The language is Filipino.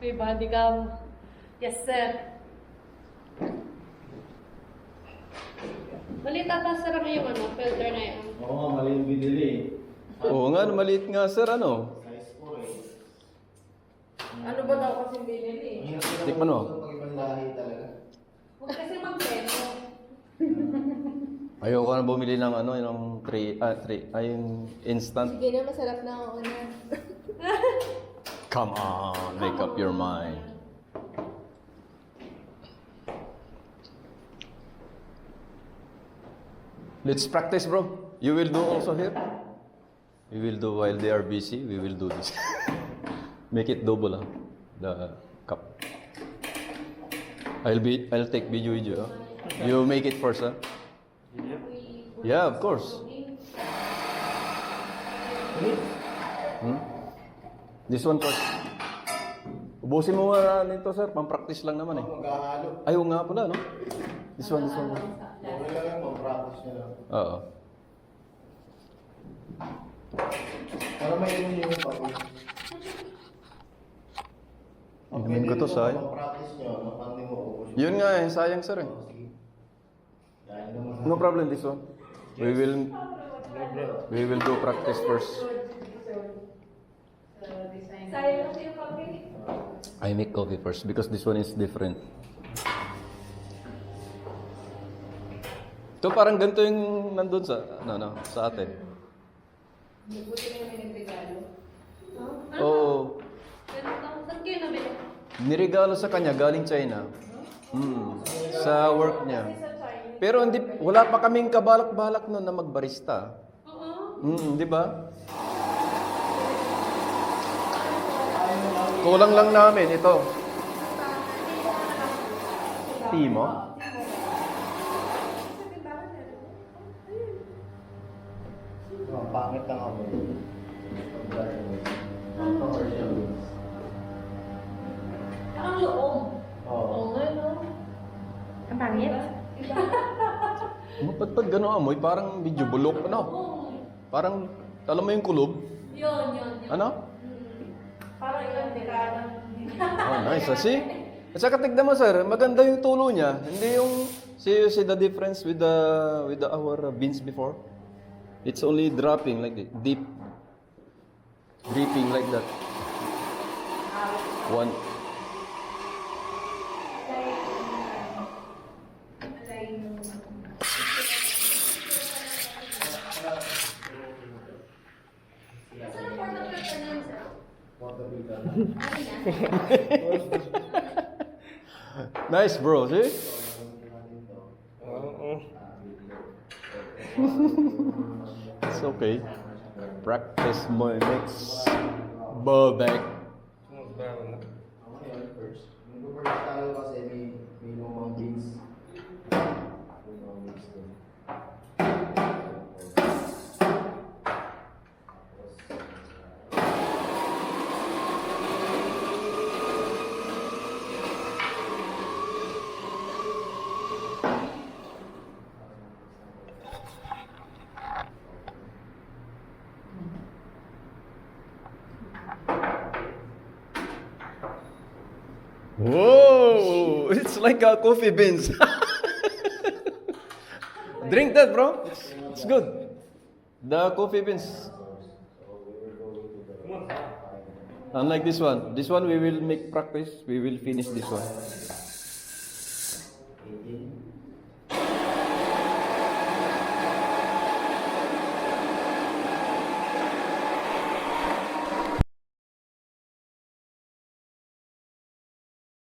May body cam. Yes, sir. Maliit ata sir ang yung ano, filter na yan. Oo nga, mali yung binili. Oo nga, maliit nga sir, ano? Size 4 eh. Ano ba daw kasing binili? Tikman mo. Pag ibang lahi talaga. Huwag kasi magpeno. Ayoko na bumili ng ano, yung three, ah, three, ay yung instant. Sige na, masarap na ako na. Come on, make up your mind. Let's practice, bro. You will do also here. We will do while they are busy. We will do this. Make it double, ah, the cup. I'll be. I'll take video with you. ah. You make it first, ah. Yeah, of course. Hmm? This one first. Ubusin mo nga nito, sir. Pang-practice lang naman eh. Maghahalo. Ayaw nga pala, no? This one, this one. Okay lang yung pang-practice nyo lang. Oo. Para may nyo yung pagod. Inumin ko to, sayang. Pang-practice nyo, no? Paano di mo ubos Yun nga eh, sayang sir eh. Oh. No problem this one. We will we will do practice first. Sayang kasi yung pagpili. I make coffee first because this one is different. Ito parang ganito yung nandun sa, ano, no, sa atin. Buti na yung nagregalo. Oo. Lang. Saan kayo nabili? Niregalo sa kanya galing China. Mm, sa work niya. Pero hindi, wala pa kaming kabalak-balak noon na magbarista. Oo. Mm, di ba? Kulang lang namin ito. Timo? Ang pangit ng ako. Ang commercial. Ang loob. Oo. Oo nga, no? Ang pangit? Ba't pag gano'n amoy? Parang medyo bulok, ano? Parang, alam mo yung kulob? Yun, yun, yun. Ano? Parang ilang dekada. Oh, nice. Ah, see? At saka tignan mo, sir, maganda yung tulo niya. Hindi yung, see, you see the difference with the, with the our beans before? It's only dropping like that, deep, dripping like that. One, nice, bro. See? It's okay. Practice mo next. Babak. Ako Whoa! It's like a coffee beans. Drink that, bro. It's good. The coffee beans. Unlike this one. This one we will make practice. We will finish this one.